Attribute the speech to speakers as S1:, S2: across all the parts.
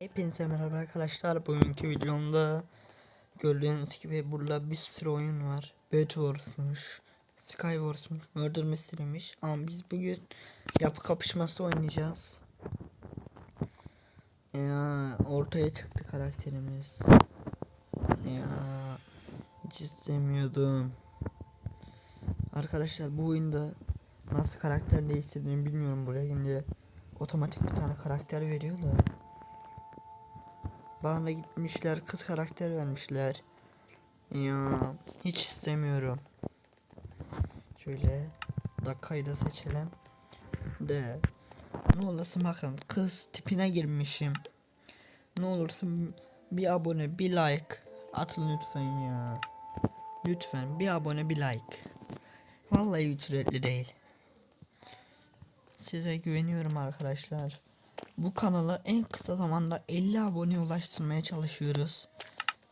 S1: Hepinize merhaba arkadaşlar. Bugünkü videomda gördüğünüz gibi burada bir sürü oyun var. Bed Wars'muş, Skywars'muş, Murder Mystery'miş. Ama biz bugün yapı kapışması oynayacağız. Ya ortaya çıktı karakterimiz. Ya hiç istemiyordum. Arkadaşlar bu oyunda nasıl karakter değiştirdiğimi bilmiyorum buraya gelince otomatik bir tane karakter veriyor da. Bana gitmişler kız karakter vermişler. Ya hiç istemiyorum. Şöyle dakikayı da seçelim. De ne olursun bakın kız tipine girmişim. Ne olursun bir abone bir like atın lütfen ya. Lütfen bir abone bir like. Vallahi ücretli değil. Size güveniyorum arkadaşlar. Bu kanala en kısa zamanda 50 abone ulaştırmaya çalışıyoruz.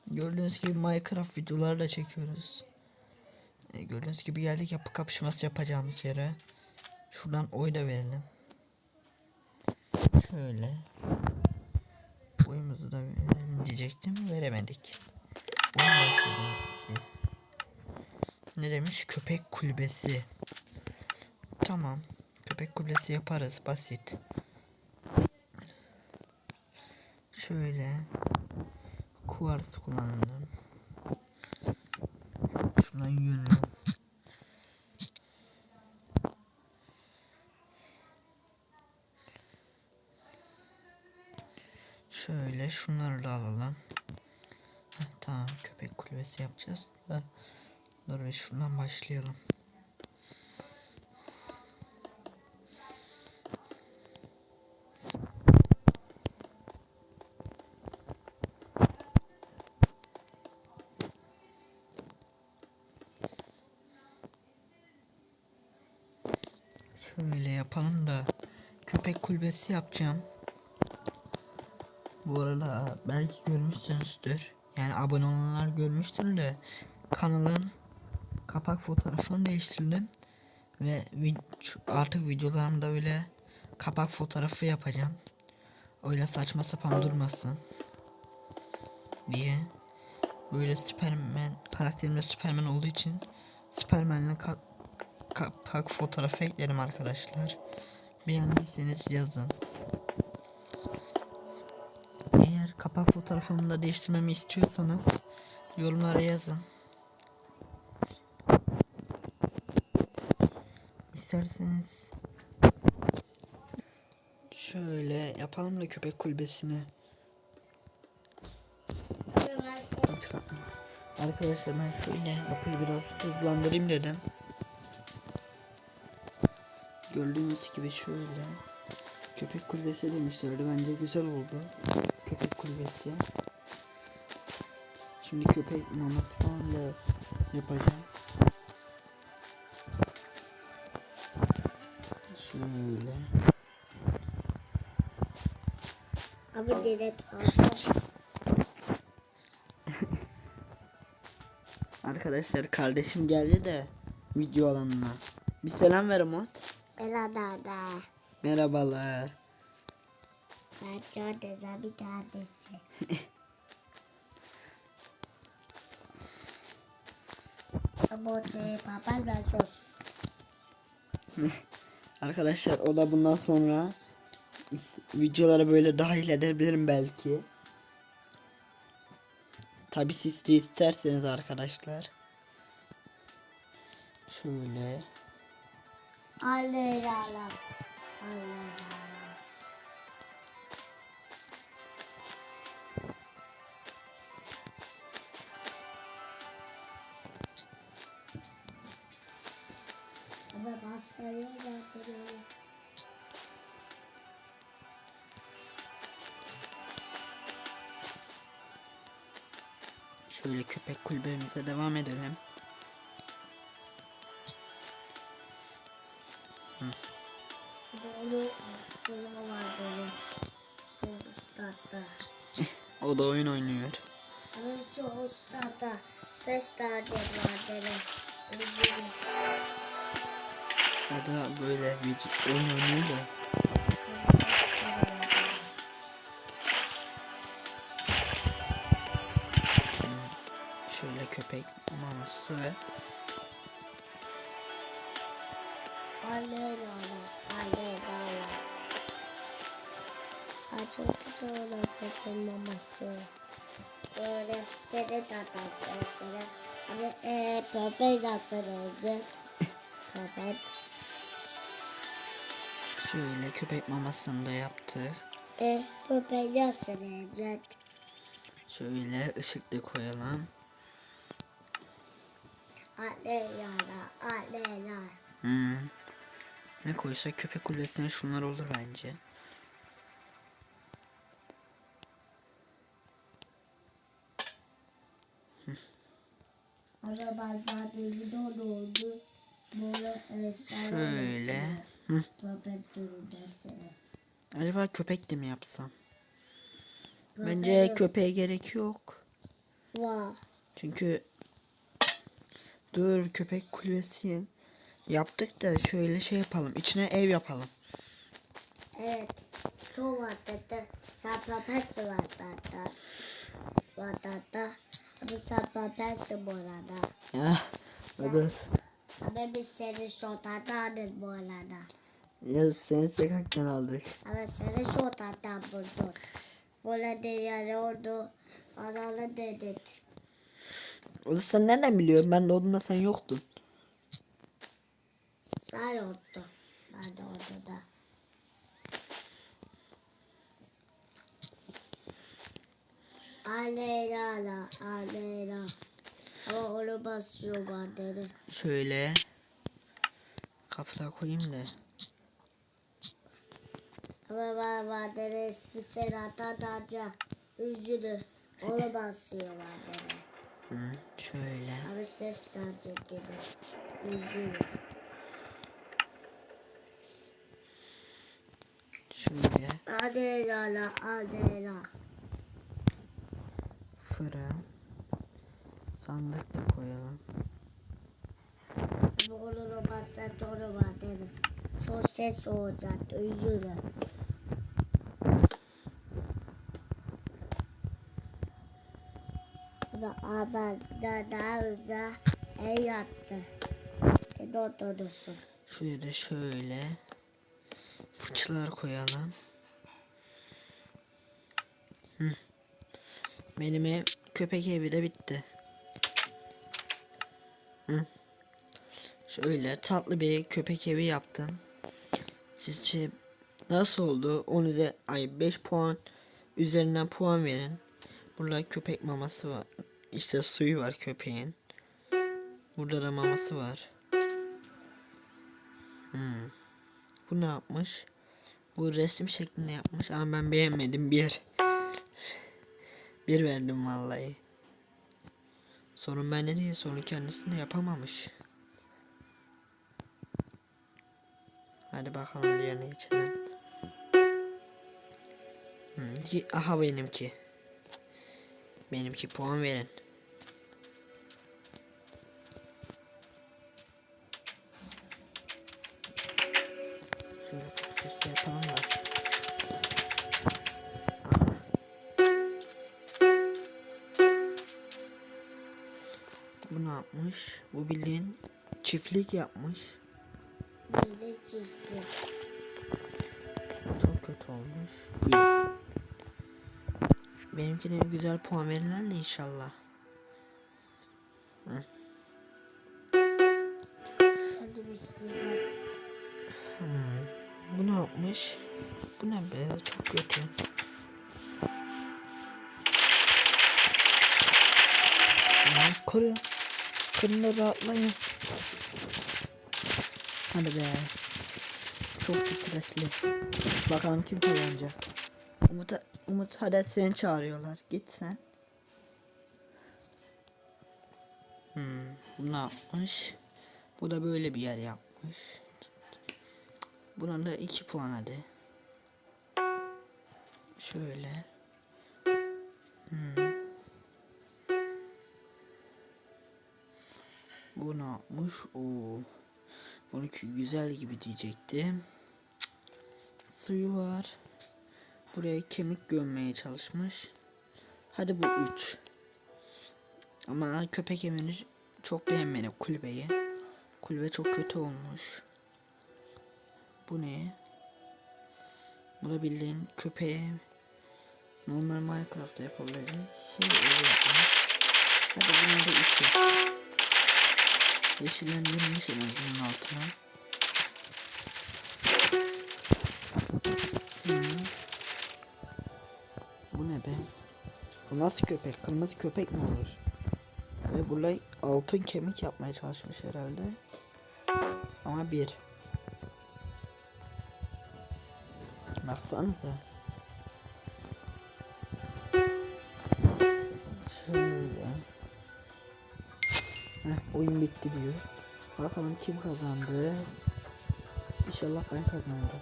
S1: Gördüğünüz gibi Minecraft videoları da çekiyoruz. E, gördüğünüz gibi geldik yapı kapışması yapacağımız yere. Şuradan oy da verelim. Şöyle. Oyumuzu da verelim diyecektim. Veremedik. Ne demiş? Köpek kulübesi. Tamam. Köpek kulübesi yaparız. Basit. Şöyle kuvars kullanalım. Şuradan yürü. Şöyle şunları da alalım. Heh, tamam köpek kulübesi yapacağız da. Dur bir şuradan başlayalım. Köpek kulübesi yapacağım. Bu arada belki görmüşsünüzdür. Yani abone olanlar görmüştür de kanalın kapak fotoğrafını değiştirdim ve artık videolarımda öyle kapak fotoğrafı yapacağım. Öyle saçma sapan durmasın diye böyle Superman karakterimde Superman olduğu için Superman'le ka- kapak fotoğrafı eklerim arkadaşlar. Beğendiyseniz yazın. Eğer kapak fotoğrafımı da değiştirmemi istiyorsanız yorumlara yazın. İsterseniz şöyle yapalım da köpek kulübesini. Arkadaşlar ben şöyle yapıyı biraz hızlandırayım dedim. Gördüğünüz gibi şöyle köpek kulübesi demişlerdi bence güzel oldu köpek kulübesi. Şimdi köpek maması falan da yapacağım. Şöyle.
S2: Abi dedet alsın.
S1: Arkadaşlar kardeşim geldi de video alanına. Bir selam ver Umut.
S2: Dada.
S1: Merhabalar.
S2: Ben çok güzel bir tanesi.
S1: Arkadaşlar o da bundan sonra videolara böyle dahil edebilirim belki. Tabi siz de isterseniz arkadaşlar. Şöyle.
S2: Allah Allah. Allah Allah. Ama sayıyorum zaten öyle.
S1: Şöyle köpek kulübemize devam edelim. O da oyun oynuyor.
S2: Özü ustada ses dağdırmadere. Özü.
S1: O da böyle bir oyun oynuyor da. Şöyle köpek maması ve
S2: Alelala, alelala. Açıldı sonra köpeğin maması. Böyle dede tatlı sesleri. Ama eee köpeği nasıl olacak? Köpek.
S1: şöyle köpek mamasını da yaptık.
S2: E köpeği nasıl olacak?
S1: Şöyle ışık da koyalım.
S2: Aleyna, aleyna.
S1: Hmm. Ne koysak köpek kulübesine şunlar olur bence.
S2: Arabalar bir oldu. Böyle eşyalar.
S1: Şöyle. Hı.
S2: Köpek durumdasın.
S1: Acaba köpek de mi yapsam?
S2: Köpek
S1: Bence köpeğe gerek yok.
S2: Var.
S1: Çünkü dur köpek kulübesi yaptık da şöyle şey yapalım. İçine ev yapalım.
S2: Evet. Çoğu vattatta sapapesi var vattatta. Vattatta. Ama sapapesi bu arada.
S1: Ya o da
S2: Ama biz seni sokaktan bu arada.
S1: ya seni sokaktan aldık.
S2: Ama seni sokaktan bulduk. Böyle yani oldu. Analı dedik.
S1: O da sen nereden biliyorsun? Ben doğduğumda sen yoktun.
S2: Sen yoktun. Ben de orada. Aleyna, Aleyna. Ama onu basıyor banderi.
S1: Şöyle kapıda koyayım da.
S2: Ama ben banderi ismi Serhat'tan Tanca. Üzgünüm. Onu basıyor banderi.
S1: Hı, şöyle.
S2: Ama ses Tanca gibi. Üzgünüm.
S1: Şöyle
S2: Aleyna, Aleyna.
S1: Fırın. Sandık da koyalım.
S2: Onun bastığı doğru banderi. Çok ses olacak. Üzgünüm. Ama abi daha, daha önce ev yaptı. E oturursun.
S1: Şuraya da şöyle fıçılar koyalım. Hı. Benim ev köpek evi de bitti. Hı. Şöyle tatlı bir köpek evi yaptım. Sizce nasıl oldu? 10 üzeri ay 5 puan üzerinden puan verin. Burada köpek maması var. İşte suyu var köpeğin. Burada da maması var. Hmm. Bu ne yapmış? Bu resim şeklinde yapmış ama ben beğenmedim bir. Bir verdim vallahi. Sorun bende değil sorun kendisinde yapamamış. Hadi bakalım diğerine geçelim. Hmm, aha benimki. Benimki puan verin. Bu ne yapmış? Bu bildiğin çiftlik yapmış.
S2: Biri çizim.
S1: Çok kötü olmuş. Benimkine güzel puan verirler inşallah.
S2: Hadi bismillah.
S1: Hmm. Bu ne yapmış? Bu ne be? Çok kötü. Lan kırın. Da rahatlayın. Hadi be. Çok stresli. Bakalım kim kazanacak. Umut, Umut hadi seni çağırıyorlar. Git sen. Hmm, bu ne yapmış? Bu da böyle bir yer yapmış. Buna da 2 puan hadi. Şöyle. Hmm. Bu ne yapmış? Oo. Bununki güzel gibi diyecektim. Suyu var. Buraya kemik gömmeye çalışmış. Hadi bu 3. Ama köpek yemini çok beğenmedim kulübeyi. Kulübe çok kötü olmuş. Bu ne? Bu da köpeğe normal Minecraft'ta yapabilecek şey. Hadi buna da iki. Yeşillendirilmiş en azından altına. Bu ne be? Bu nasıl köpek? Kırmızı köpek mi olur? Ve burayı altın kemik yapmaya çalışmış herhalde. Ama bir. Baksanıza. Heh, oyun bitti diyor. Bakalım kim kazandı. İnşallah ben kazanırım.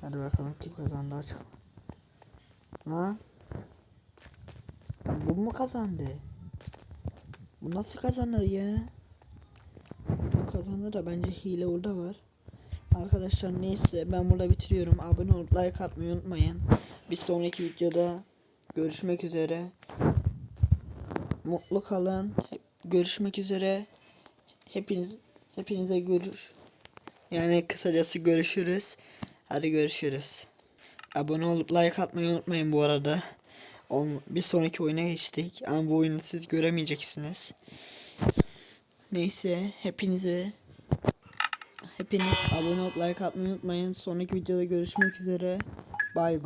S1: Hadi bakalım kim kazandı açık. Lan. Bu mu kazandı? Bu nasıl kazanır ya? Bu kazanır da bence hile orada var. Arkadaşlar neyse ben burada bitiriyorum. Abone olup like atmayı unutmayın. Bir sonraki videoda görüşmek üzere. Mutlu kalın. Hep- Görüşmek üzere. Hepiniz hepinize görüş. Yani kısacası görüşürüz. Hadi görüşürüz. Abone olup like atmayı unutmayın bu arada. On- Bir sonraki oyuna geçtik ama bu oyunu siz göremeyeceksiniz. Neyse hepinize hepiniz abone olup like atmayı unutmayın. Sonraki videoda görüşmek üzere. Bay bay.